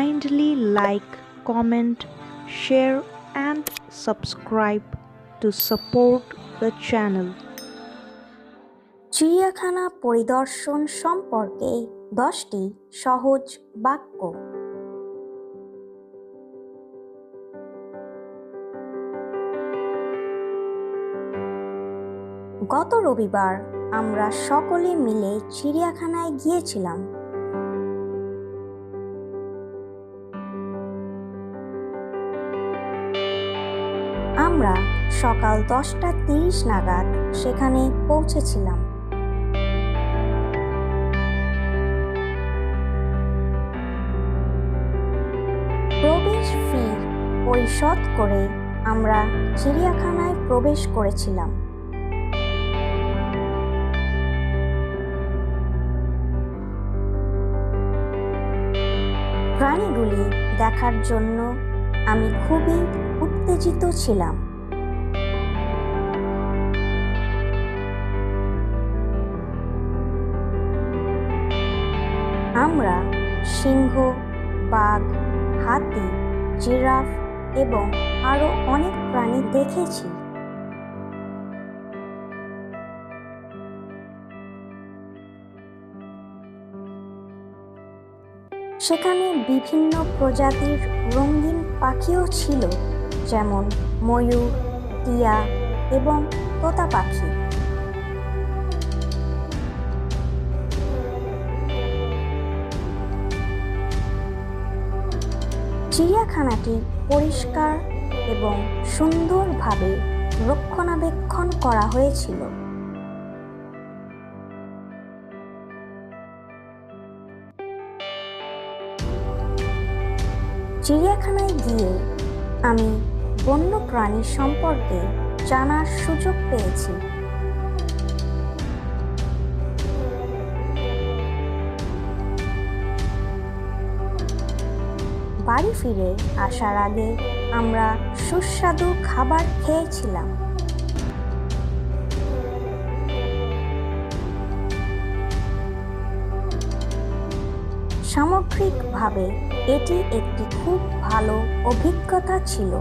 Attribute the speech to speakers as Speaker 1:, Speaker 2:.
Speaker 1: Kindly like, comment, share, and subscribe to support the channel.
Speaker 2: চিড়িয়াখানা পরিদর্শন সম্পর্কে দশটি সহজ বাক্য গত রবিবার আমরা সকলে মিলে চিড়িয়াখানায় গিয়েছিলাম আমরা সকাল দশটা তিরিশ নাগাদ সেখানে পৌঁছেছিলাম। প্রবেশ ফি পরিশোধ করে আমরা চিড়িয়াখানায় প্রবেশ করেছিলাম। প্রাণীগুলি দেখার জন্য আমি খুবই উত্তেজিত ছিলাম। আমরা সিংহ বাঘ হাতি জিরাফ এবং আরও অনেক প্রাণী দেখেছি। সেখানে বিভিন্ন প্রজাতির রঙিন পাখিও ছিল, যেমন ময়ূর, টিয়া এবং তোতা পাখি। চিড়িয়াখানাটি পরিষ্কার এবং সুন্দরভাবে রক্ষণাবেক্ষণ করা হয়েছিল। চিড়িয়াখানায় গিয়ে আমি বন্য প্রাণী সম্পর্কে জানার সুযোগ পেয়েছি। বাড়ি ফিরে আসার আগে আমরা সুস্বাদু খাবার খেয়েছিলাম। সামগ্রিকভাবে এটি একটি খুব ভালো অভিজ্ঞতা ছিল।